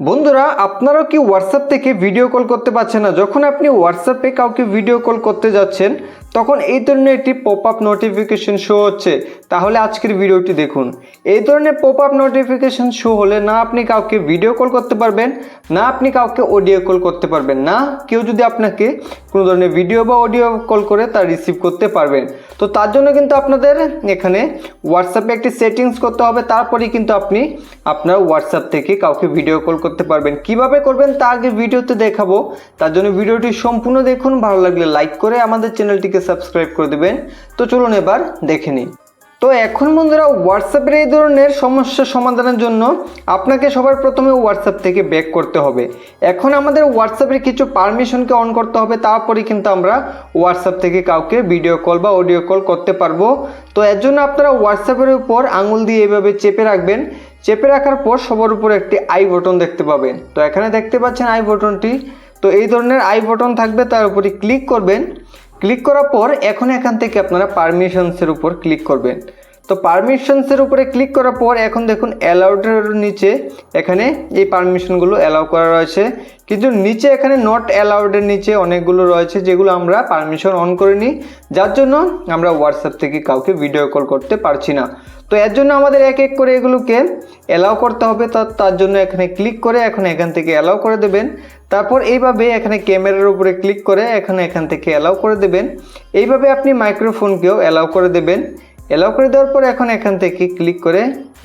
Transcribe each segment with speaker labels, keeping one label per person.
Speaker 1: বন্ধুরা, আপনারাও কি হোয়াটসঅ্যাপ থেকে ভিডিও কল করতে পারছেন না? যখন আপনি হোয়াটসঅ্যাপে কাউকে ভিডিও কল করতে যাচ্ছেন তখন এই ধরনের একটি পপ আপ নোটিফিকেশন শো হচ্ছে। তাহলে আজকের ভিডিওটি দেখুন। এই ধরনের পপ আপ নোটিফিকেশন শো হলে না আপনি কাউকে ভিডিও কল করতে পারবেন, না আপনি কাউকে অডিও কল করতে পারবেন, না কেউ যদি আপনাকে কোনো ধরনের ভিডিও বা অডিও কল করে তা রিসিভ করতে পারবেন। তো তার জন্য কিন্তু আপনাদের এখানে হোয়াটসঅ্যাপে একটি সেটিংস করতে হবে, তারপরেই কিন্তু আপনি আপনার হোয়াটসঅ্যাপ থেকে কাউকে ভিডিও কল করতে পারবেন। কীভাবে করবেন তা আগে ভিডিওতে দেখাবো। তার জন্য ভিডিওটি সম্পূর্ণ দেখুন। ভালো লাগলে লাইক করে আমাদের চ্যানেলটিকে সাবস্ক্রাইব করে দেবেন। তো চলুন এবার দেখে নিই। তো এখন বন্ধুরা হোয়াটসঅ্যাপের এই ধরনের সমস্যা সমাধানের জন্য আপনাকে সবার প্রথমে হোয়াটসঅ্যাপ থেকে ব্যাক করতে হবে। এখন আমাদের হোয়াটসঅ্যাপের কিছু পারমিশনকে অন করতে হবে, তারপরে কিন্তু আমরা হোয়াটসঅ্যাপ থেকে কাউকে ভিডিও কল বা অডিও কল করতে পারব। তো এর জন্য আপনারা হোয়াটসঅ্যাপের উপর আঙুল দিয়ে এভাবে চেপে রাখবেন। চেপে রাখার পর সবার উপর একটি আই বটন দেখতে পাবেন। তো এখানে দেখতে পাচ্ছেন আই বটনটি তো এই ধরনের আই বটন থাকবে, তার উপরে ক্লিক করবেন। ক্লিক করার পর এখন এখান থেকে আপনারা পারমিশনসের উপর ক্লিক করবেন। তো পারমিশনসের উপরে ক্লিক করার পর এখন দেখুন অ্যালাউডের নিচে এখানে এই পারমিশনগুলো অ্যালাউ করা রয়েছে। কিন্তু নিচে এখানে নট অ্যালাউডের নিচে অনেকগুলো রয়েছে যেগুলো আমরা পারমিশন অন করে নিই যার জন্য আমরা হোয়াটসঅ্যাপ থেকে কাউকে ভিডিও কল করতে পারছি না। তো এর জন্য আমাদের এক এক করে এগুলোকে অ্যালাউ করতে হবে, তো তার জন্য এখানে ক্লিক করে এখন এখান থেকে অ্যালাউ করে দেবেন। তারপর এইভাবে এখানে ক্যামেরার উপরে ক্লিক করে এখানে এখান থেকে অ্যালাউ করে দেবেন। এইভাবে আপনি মাইক্রোফোনকেও অ্যালাউ করে দেবেন। অ্যালাউ করে দেওয়ার পর এখন এখান থেকে ক্লিক করে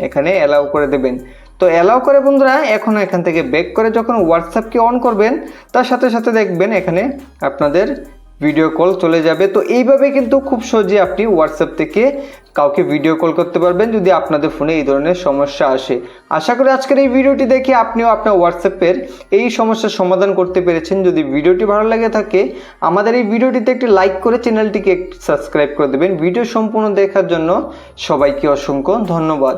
Speaker 1: এখানে অ্যালাউ করে দেবেন। তো অ্যালাউ করে বন্ধুরা, এখন এখান থেকে ব্যাক করে যখন হোয়াটসঅ্যাপকে অন করবেন, তার সাথে সাথে দেখবেন এখানে আপনাদের ভিডিও কল চলে যাবে। তো এইভাবে কিন্তু খুব সহজে আপনি হোয়াটসঅ্যাপ থেকে কাউকে ভিডিও কল করতে পারবেন যদি আপনাদের ফোনে এই ধরনের সমস্যা আসে। আশা করি আজকের এই ভিডিওটি দেখে আপনিও আপনার হোয়াটসঅ্যাপের এই সমস্যার সমাধান করতে পেরেছেন। যদি ভিডিওটি ভালো লাগে থাকে, আমাদের এই ভিডিওটিতে একটি লাইক করে চ্যানেলটিকে সাবস্ক্রাইব করে দেবেন। ভিডিও সম্পূর্ণ দেখার জন্য সবাইকে অসংখ্য ধন্যবাদ।